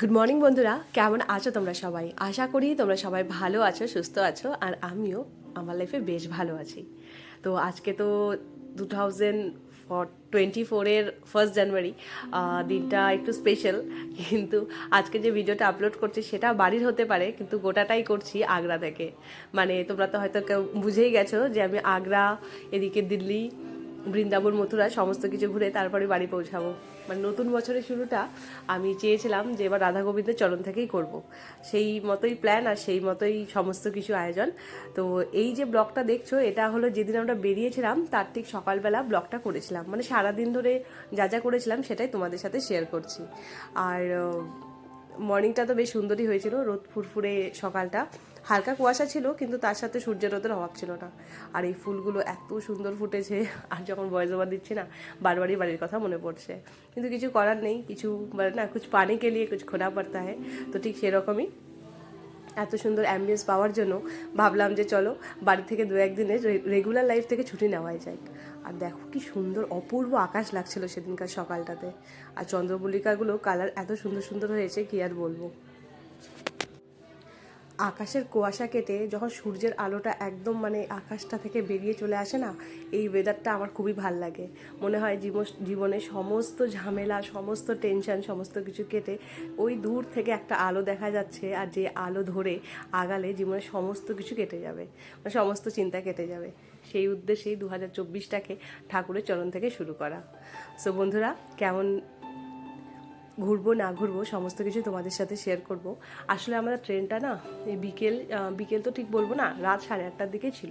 Good morning বন্ধুরা। কেমন আছো তোমরা সবাই? আশা করি তোমরা সবাই ভালো আছো, সুস্থ আছো, আর আমিও আমার লাইফে বেশ ভালো আছি। তো আজকে তো টু থাউজেন্ড ফর টোয়েন্টি ফোরের ফার্স্ট জানুয়ারি দিনটা একটু স্পেশাল কিন্তু আজকে যে ভিডিওটা আপলোড করছি, সেটা বাড়ির হতে পারে, কিন্তু গোটাটাই করছি আগ্রা থেকে। মানে তোমরা তো হয়তো কেউ বুঝেই গেছো যে আমি আগ্রা, এদিকে দিল্লি বৃন্দাবন, মথুরা, সমস্ত কিছু ঘুরে তারপরে বাড়ি পৌঁছাবো। মানে নতুন বছরের শুরুটা আমি চেয়েছিলাম যে এবার রাধা গোবিন্দের চরণ থেকেই করব। সেই মতোই প্ল্যান আর সেই মতোই সমস্ত কিছু আয়োজন। তো এই যে ব্লগটা দেখছ, এটা হলো যেদিন আমরা বেরিয়েছিলাম, তার ঠিক সকালবেলা ব্লগটা করেছিলাম। মানে সারাদিন ধরে যা যা করেছিলাম, সেটাই তোমাদের সাথে শেয়ার করছি। আর মর্নিংটা তো বেশ সুন্দরই হয়েছিল, রোদ ফুরফুরে সকালটা। হালকা কুয়াশা ছিল, কিন্তু তার সাথে সূর্যের রোদের অভাব ছিল না। আর এই ফুলগুলো এত সুন্দর ফুটেছে, আর যখন বয়স ওভার দিচ্ছি না, বারবারই বাড়ির কথা মনে পড়ছে। কিন্তু কিছু করার নেই, কিছু মানে না, কিছু পানি কে লিয়ে কিছু খোনা পড়তা হয় তো ঠিক সেরকমই এত সুন্দর অ্যাম্বিয়েন্স পাওয়ার জন্য ভাবলাম যে চলো, বাড়ি থেকে দু একদিনের রেগুলার লাইফ থেকে ছুটি নেওয়াই যায় আর দেখো কি সুন্দর, অপূর্ব আকাশ লাগছিল সেদিনকার সকালটাতে। আর চন্দ্রমল্লিকাগুলো কালার এত সুন্দর সুন্দর হয়েছে, কি আর বলব। আকাশের কুয়াশা কেটে যখন সূর্যের আলোটা একদম মানে আকাশটা থেকে বেরিয়ে চলে আসে না, এই ওয়েদারটা আমার খুবই ভালো লাগে। মনে হয় জীবন জীবনে সমস্ত ঝামেলা, সমস্ত টেনশন সমস্ত কিছু কেটে ওই দূর থেকে একটা আলো দেখা যাচ্ছে আর যে আলো ধরে আগালে জীবনের সমস্ত কিছু কেটে যাবে মানে সমস্ত চিন্তা কেটে যাবে। সেই উদ্দেশ্যেই দু হাজার চব্বিশটাকে ঠাকুরের চরণ থেকে শুরু করা। সো বন্ধুরা, কেমন ঘুরবো, না ঘুরবো, সমস্ত কিছু তোমাদের সাথে শেয়ার করব। আসলে আমাদের ট্রেনটা না বিকেল বিকেল তো ঠিক বলব না, রাত সাড়ে আটটার দিকে ছিল।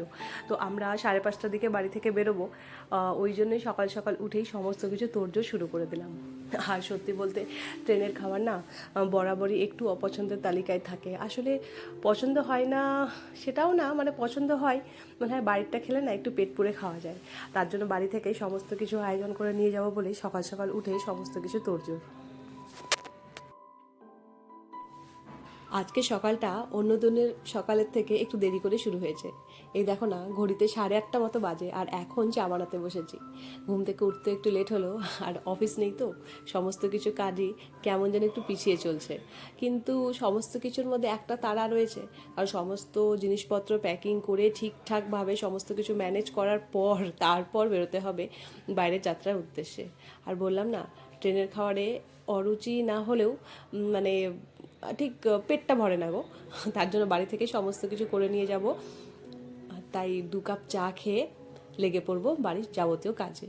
তো আমরা সাড়ে পাঁচটার দিকে বাড়ি থেকে বেরোবো ওই জন্যই সকাল সকাল উঠেই সমস্ত কিছু তোড়জোড় শুরু করে দিলাম। আর সত্যি বলতে ট্রেনের খাবার না বরাবরই একটু অপছন্দের তালিকায় থাকে। আসলে পছন্দ হয় না, সেটাও না মানে পছন্দ হয়, মনে হয় বাড়িরটা খেলে না একটু পেট পুড়ে খাওয়া যায়। তার জন্য বাড়ি থেকেই সমস্ত কিছু আয়োজন করে নিয়ে যাব বলেই সকাল সকাল উঠেই সমস্ত কিছু তোড়জোড়। আজকে সকালটা অন্য দিনের সকালের থেকে একটু দেরি করে শুরু হয়েছে। এই দেখো না, ঘড়িতে সাড়ে আটটা মতো বাজে আর এখন চা বানাতে বসেছি। ঘুম থেকে উঠতে একটু লেট হলো আর অফিস নেই তো, সমস্ত কিছু কাজই কেমন যেন একটু পিছিয়ে চলছে। কিন্তু সমস্ত কিছুর মধ্যে একটা তাড়া রয়েছে আর সমস্ত জিনিসপত্র প্যাকিং করে ঠিকঠাকভাবে সমস্ত কিছু ম্যানেজ করার পর তারপর বেরোতে হবে বাইরের যাত্রার উদ্দেশ্যে। আর বললাম না, ট্রেনের খাবারে অরুচি না হলেও মানে ঠিক পেটটা ভরে না গো। তার জন্য বাড়ি থেকে সমস্ত কিছু করে নিয়ে যাব। তাই দু কাপ চা খেয়ে লেগে পড়ব বাড়ির যাবতীয় কাজে।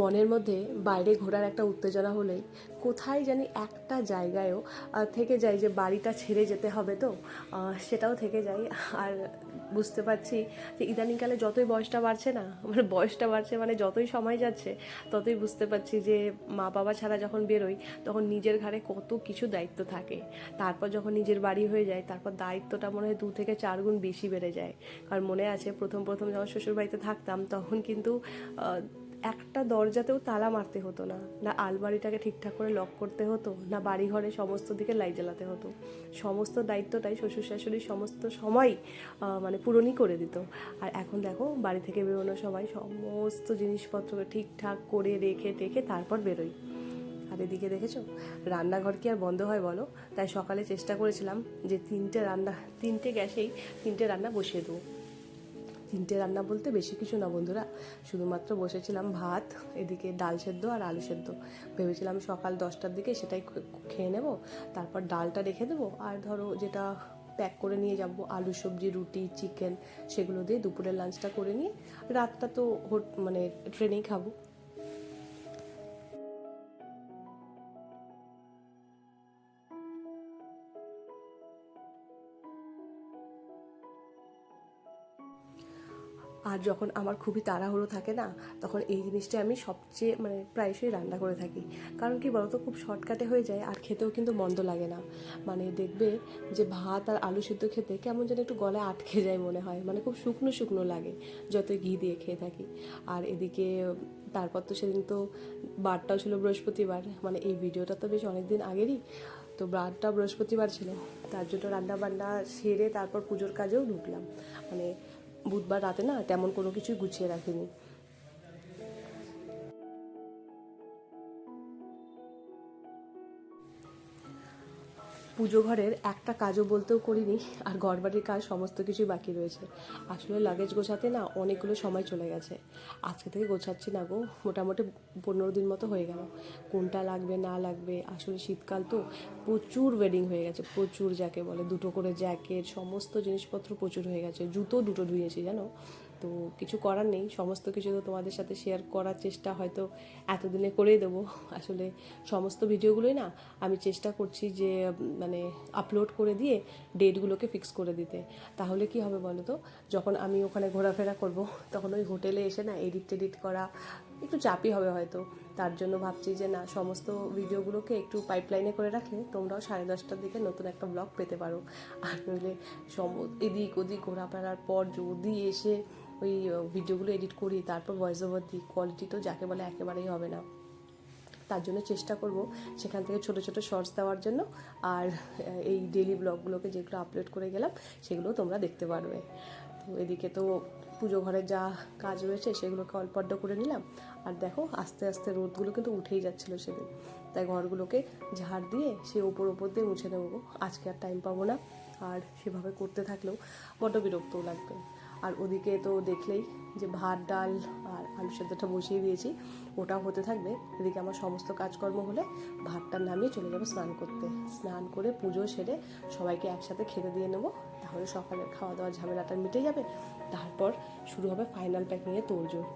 মনের মধ্যে বাইরে ঘোরার একটা উত্তেজনা হলেই কোথায় জানি একটা জায়গায়ও থেকে যায় যে বাড়িটা ছেড়ে যেতে হবে তো সেটাও থেকে যায়। আর বুঝতে পারছি যে ইদানিংকালে যতই বয়সটা বাড়ছে না মানে বয়সটা বাড়ছে মানে যতই সময় যাচ্ছে, ততই বুঝতে পারছি যে মা বাবা ছাড়া যখন বেরোই, তখন নিজের ঘাড়ে কত কিছু দায়িত্ব থাকে। তারপর যখন নিজের বাড়ি হয়ে যায়, তারপর দায়িত্বটা মনে হয় দু থেকে চার গুণ বেশি বেড়ে যায়। কারণ মনে আছে প্রথম প্রথম যখন শ্বশুরবাড়িতে থাকতাম, তখন কিন্তু একটা দরজাতেও তালা মারতে হতো না। না আলমারিটাকে ঠিকঠাক করে লক করতে হতো, না বাড়ি ঘরে সমস্ত দিকে লাইট জ্বালাতে হতো। সমস্ত দায়িত্বটাই শ্বশুর শাশুড়ি সমস্ত সময় মানে পূরণই করে দিত। আর এখন দেখো, বাড়ি থেকে বেরোনোর সময় সমস্ত জিনিসপত্রকে ঠিকঠাক করে রেখে টেখে তারপর বেরোই। আর এদিকে দেখেছ? রান্নাঘর কি আর বন্ধ হয় বলো? তাই সকালে চেষ্টা করেছিলাম যে তিনটে রান্না, তিনটে গ্যাসেই তিনটে রান্না বসিয়ে দেবো। তিনটে রান্না বলতে বেশি কিছু না বন্ধুরা। শুধুমাত্র বসেছিলাম ভাত, এদিকে ডাল সেদ্ধ আর আলু সেদ্ধ। ভেবেছিলাম সকাল দশটার দিকে সেটাই খেয়ে নেব, তারপর ডালটা রেখে দেবো আর ধরো যেটা প্যাক করে নিয়ে যাব, আলু সবজি, রুটি চিকেন সেগুলো দিয়ে দুপুরের লাঞ্চটা করে নিয়ে, রাতটা তো হোট- মানে ট্রেনেই খাব। আর যখন আমার খুবই তাড়াহুড়ো থাকে না, তখন এই জিনিসটা আমি সবচেয়ে মানে প্রায়শই রান্না করে থাকি। কারণ কি বলতো, খুব শর্টকাটে হয়ে যায় আর খেতেও কিন্তু মন্দ লাগে না। মানে দেখবে যে ভাত আর আলু সিদ্ধ খেতে কেমন যেন একটু গলায় আটকে যায় মনে হয়। মানে খুব শুকনো শুকনো লাগে যতই ঘি দিয়ে খেয়ে থাকি। আর এদিকে তারপর তো সেদিন তো বারটাও ছিল বৃহস্পতিবার মানে এই ভিডিওটা তো বেশ অনেক দিন আগেরই। তো ব্রাডটা বৃহস্পতিবার ছিল, তার জন্য রান্না বান্না সেরে তারপর পুজোর কাজেও ঢুকলাম। মানে বুধবার রাতে না তেমন কোনো কিছুই গুছিয়ে রাখিনি। পুজো ঘরের একটা কাজও বলতেও করিনি, আর ঘরবাড়ির কাজ সমস্ত কিছুই বাকি রয়েছে। আসলে লাগেজ গোছাতে না অনেকগুলো সময় চলে গেছে। আজকে থেকে গোছাচ্ছি না গো, মোটামুটি পনেরো দিন মতো হয়ে গেল। কোনটা লাগবে, না লাগবে? আসলে শীতকাল তো প্রচুর ওয়েডিং হয়ে গেছে, প্রচুর যাকে বলে, দুটো করে জ্যাকেট সমস্ত জিনিসপত্র প্রচুর হয়ে গেছে, জুতো দুটো ধুয়েছি জানো? তো কিছু করার নেই, সমস্ত কিছু তো তোমাদের সাথে শেয়ার করার চেষ্টা হয়তো এতদিনে করেই দেবো। আসলে সমস্ত ভিডিওগুলোই না আমি চেষ্টা করছি যে মানে আপলোড করে দিয়ে ডেটগুলোকে ফিক্স করে দিতে। তাহলে কি হবে বলো তো? যখন আমি ওখানে ঘোরাফেরা করব, তখন ওই হোটেলে এসে না এডিট টেডিট করা একটু চাপই হবে হয়তো। তার জন্য ভাবছি যে না, সমস্ত ভিডিওগুলোকে একটু পাইপলাইনে করে রাখলে তোমরাও সাড়ে দশটার দিকে নতুন একটা ব্লগ পেতে পারো। আর নইলে সম, এদিক ওদিক ঘোরাফেরার পর যদি এসে ওই ভিডিওগুলো এডিট করি, তারপর ভয়েস ওভার দিই কোয়ালিটি তো যাকে বলে একেবারেই হবে না। তার জন্য চেষ্টা করব সেখান থেকে ছোট ছোট শর্টস দেওয়ার জন্য। আর এই ডেলি ব্লগগুলোকে যেগুলো আপলোড করে গেলাম, সেগুলো তোমরা দেখতে পারবে। তো এদিকে তো পুজো ঘরের যা কাজ রয়েছে, সেগুলোকে অল্প অল্প করে নিলাম। আর দেখো, আস্তে আস্তে রোদগুলো কিন্তু উঠেই যাচ্ছিল সেদিন। তাই ঘরগুলোকে ঝাড় দিয়ে সে ওপর ওপর দিয়ে মুছে নেব। আজকে আর টাইম পাবো না। আর সেভাবে করতে থাকলেও বড্ড বিরক্তও লাগবে। আর ওদিকে তো দেখলেই যে ভাত, ডাল আর আলু সেদ্ধটা বসিয়ে দিয়েছি, ওটাও হতে থাকবে। এদিকে আমার সমস্ত কাজকর্ম হলে ভাতটা নামিয়ে চলে যাব স্নান করতে। স্নান করে পুজো সেরে সবাইকে একসাথে খেতে দিয়ে নেব। তাহলে সকালের খাওয়া দাওয়ার ঝামেলাটা মিটে যাবে। তারপর শুরু হবে ফাইনাল প্যাকিংয়ে তোড়জোড়।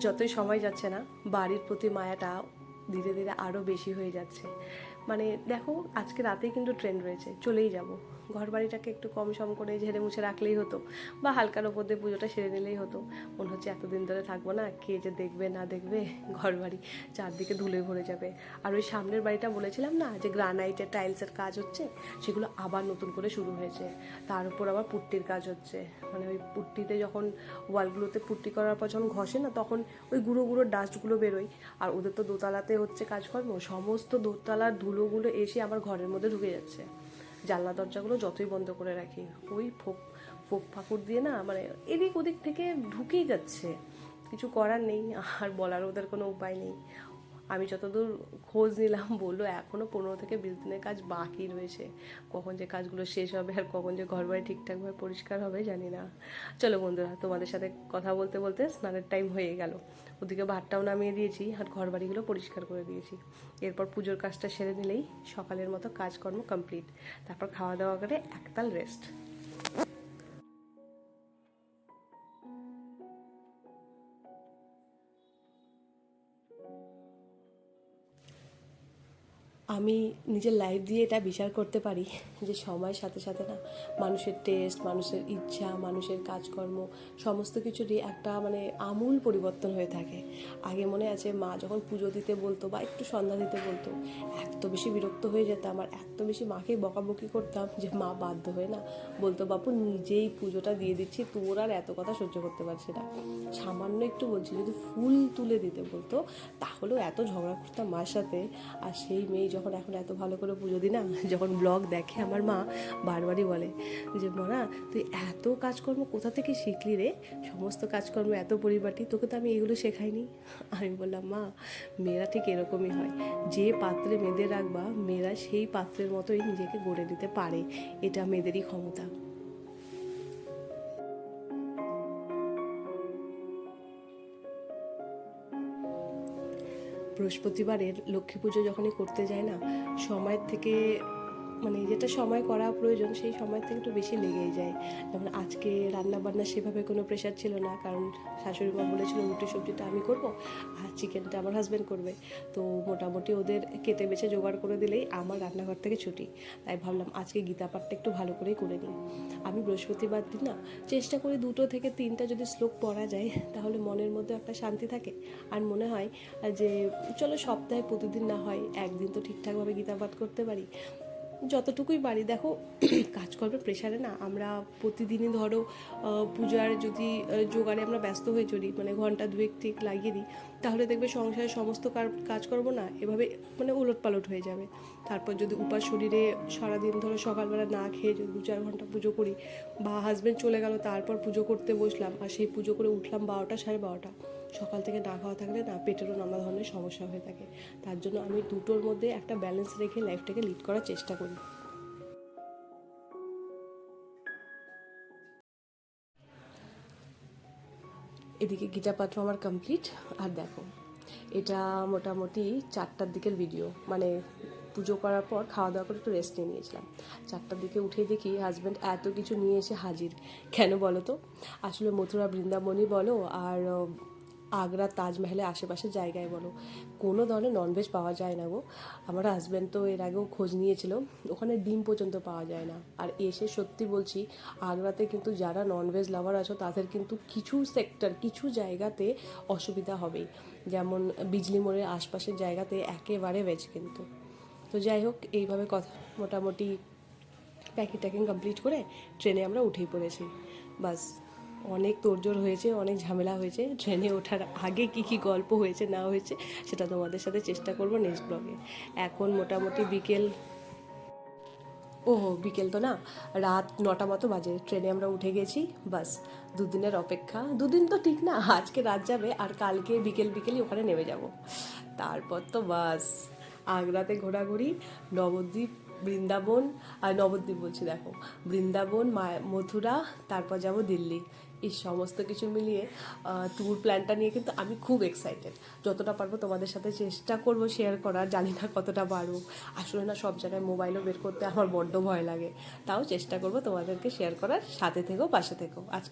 যতই সময় যাচ্ছে না বাড়ির প্রতি মায়াটা ধীরে ধীরে আরও বেশি হয়ে যাচ্ছে। মানে দেখো, আজকে রাতেই কিন্তু ট্রেন রয়েছে, চলেই যাব। ঘর বাড়িটাকে একটু কম সম করে ঝেড়ে মুছে রাখলেই হতো, বা হালকার ওপর দিয়ে পুজোটা সেরে নিলেই হতো। মনে হচ্ছে এতদিন ধরে থাকব না, কে যে দেখবে না দেখবে ঘর বাড়ি চারদিকে ধুলে ভরে যাবে। আর ওই সামনের বাড়িটা বলেছিলাম না, যে গ্রানাইটের টাইলসের কাজ হচ্ছে, সেগুলো আবার নতুন করে শুরু হয়েছে। তার উপর আবার পুট্টির কাজ হচ্ছে। মানে ওই পুট্টিতে যখন ওয়ালগুলোতে পুট্টি করার পর যখন ঘষে না, তখন ওই গুঁড়ো গুঁড়ো ডাস্টগুলো বেরোয়। আর ওদের তো দোতলাতে হচ্ছে কাজকর্ম, সমস্ত দোতলার ধুলোগুলো এসে আমার ঘরের মধ্যে ঢুকে যাচ্ছে। জানলা দরজাগুলো যতই বন্ধ করে রাখি। ওই ফোক ফোক ফাঁকুর দিয়ে না মানে এদিক ওদিক থেকে ঢুকেই যাচ্ছে। কিছু করার নেই, আর বলার ওদের কোনো উপায় নেই। আমি যতদূর খোঁজ নিলাম বলল এখনও পনেরো থেকে বিশ দিনের কাজ বাকি রয়েছে। কখন যে কাজগুলো শেষ হবে আর কখন যে ঘর বাড়ি ঠিকঠাকভাবে পরিষ্কার হবে জানি না। চলো বন্ধুরা, তোমাদের সাথে কথা বলতে বলতে স্নানের টাইম হয়ে গেল। ওদিকে ভাতটাও নামিয়ে দিয়েছি আর ঘর বাড়িগুলো পরিষ্কার করে দিয়েছি। এরপর পুজোর কাজটা সেরে নিলেই সকালের মতো কাজকর্ম কমপ্লিট তারপর খাওয়া দাওয়া করে একতাল রেস্ট আমি নিজের লাইফ দিয়ে এটা বিচার করতে পারি যে সময়ের সাথে সাথে না মানুষের টেস্ট মানুষের ইচ্ছা, মানুষের কাজকর্ম সমস্ত কিছুরই একটা মানে আমূল পরিবর্তন হয়ে থাকে। আগে মনে আছে মা যখন পুজো দিতে বলতো বা একটু সন্ধ্যা দিতে বলতো, এত বেশি বিরক্ত হয়ে যেতাম আর এত বেশি মাকে বকাবকি করতাম যে মা বাধ্য হয়ে না বলতো, বাপু নিজেই পুজোটা দিয়ে দিচ্ছি, তোর আর এত কথা সহ্য করতে পারছি না। সামান্য একটু বলছি, যদি ফুল তুলে দিতে বলতো, তাহলেও এত ঝগড়া করতাম মার সাথে। আর সেই মেয়ে যখন এখন এত ভালো করে পুজো দিই না, যখন ব্লগ দেখে আমার মা বারবারই বলে যে, মনা, তুই এত কাজকর্ম কোথা থেকে শিখলি রে? সমস্ত কাজকর্ম এত পরিবারটি তোকে তো আমি এগুলো শেখাইনি। আমি বললাম, মা, মেয়েরা ঠিক এরকমই হয়। যে পাত্রে মেয়েদের রাখবা, মেয়েরা সেই পাত্রের মতোই নিজেকে গড়ে নিতে পারে। এটা মেয়েদেরই ক্ষমতা। বৃহস্পতিবারের লক্ষ্মী পুজো যখনই করতে যায় না সময়ের থেকে মানে যেটা সময় করা প্রয়োজন, সেই সময় থেকে একটু বেশি লেগেই যায়। যেমন আজকে রান্না বান্না সেভাবে কোনো প্রেশার ছিল না, কারণ শাশুড়ি মা বলেছিল রুটি, সবজিটা আমি করব আর চিকেনটা আমার হাজব্যান্ড করবে। তো মোটামুটি ওদের কেটে বেছে জোগাড় করে দিলেই আমার রান্নাঘর থেকে ছুটি। তাই ভাবলাম আজকে গীতা পাঠটা একটু ভালো করেই করে নিই। আমি বৃহস্পতিবার দিন না, চেষ্টা করি দুটো থেকে তিনটা যদি শ্লোক পড়া যায়, তাহলে মনের মধ্যে একটা শান্তি থাকে। আর মনে হয় যে, চলো সপ্তাহে প্রতিদিন না হয় একদিন তো ঠিকঠাকভাবে গীতা পাঠ করতে পারি। যতটুকুই বাড়ি দেখো কাজকর্মের প্রেশারে না। আমরা প্রতিদিনই ধরো পূজার যদি জোগাড়ে আমরা ব্যস্ত হয়ে চলি মানে ঘণ্টা দুয়েক ঠিক লাগিয়ে দিই, তাহলে দেখবে সংসারের সমস্ত কার- কাজকর্ম না, এভাবে মানে উলট পালট হয়ে যাবে। তারপর যদি উপাস শরীরে সারাদিন ধরো সকালবেলা না খেয়ে যদি দু চার ঘণ্টা পুজো করি, বা হাজব্যান্ড চলে গেল, তারপর পুজো করতে বসলাম, আর সেই পুজো করে উঠলাম বারোটা সাড়ে বারোটা সকাল থেকে না খাওয়া থাকলে না পেটেরও নানা ধরনের সমস্যা হয়ে থাকে। তার জন্য আমি দুটোর মধ্যে একটা ব্যালেন্স রেখে লাইফটাকে লিড করার চেষ্টা করি। এদিকে গীতা পাত্র আমার কমপ্লিট আর দেখো, এটা মোটামুটি চারটার দিকের ভিডিও মানে পুজো করার পর খাওয়া দাওয়া করে একটু রেস্ট নিয়ে নিয়েছিলাম। চারটার দিকে উঠে দেখি হাজব্যান্ড এত কিছু নিয়ে এসে হাজির। কেন বলো তো? আসলে মথুরা, বৃন্দাবনই বলো, আর আগ্রা, তাজমহলের আশেপাশের জায়গায় বলো। কোনো ধরনের ননভেজ পাওয়া যায় না গো। আমার হাজব্যান্ড তো এর আগেও খোঁজ নিয়েছিল। ওখানে ডিম পর্যন্ত পাওয়া যায় না। আর এসে সত্যি বলছি, আগ্রাতে কিন্তু যারা ননভেজ লাভার আছো, তাদের কিন্তু কিছু সেক্টর কিছু জায়গাতে অসুবিধা হবেই। যেমন বিজলি মোড়ের আশপাশের জায়গাতে একেবারে ভেজ কিন্তু। তো যাই হোক, এইভাবে কথা মোটামুটি প্যাকিং ট্যাকিং কমপ্লিট করে ট্রেনে আমরা উঠেই পড়েছি। বাস। অনেক তোড়জোড় হয়েছে, অনেক ঝামেলা হয়েছে। ট্রেনে ওঠার আগে কি কি গল্প হয়েছে, না হয়েছে, সেটা তোমাদের সাথে চেষ্টা করব নেক্সট ব্লগে এখন মোটামুটি বিকেল ও বিকেল তো না, রাত নটা মতো বাজে। ট্রেনে আমরা উঠে গেছি, বাস, দুদিনের অপেক্ষা। দুদিন তো ঠিক না, আজকে রাত যাবে আর কালকে বিকেল বিকেলই ওখানে নেমে যাব। তারপর তো বাস, আগ্রাতে ঘোরাঘুরি, নবদ্বীপ, বৃন্দাবন আর নবদ্বীপ বলছি দেখো, বৃন্দাবন মথুরা, তারপর যাব দিল্লি। এই সমস্ত কিছু মিলিয়ে ট্যুর প্ল্যানটা নিয়ে কিন্তু আমি খুব এক্সাইটেড যতটা পারব তোমাদের সাথে চেষ্টা করব শেয়ার করার, জানি না কতটা পারব আসলে না, সব জায়গায় মোবাইলও বের করতে আমার বড্ড ভয় লাগে। তাও চেষ্টা করব তোমাদেরকে শেয়ার করার, সাথে থেকেও পাশে থেকেও আজকে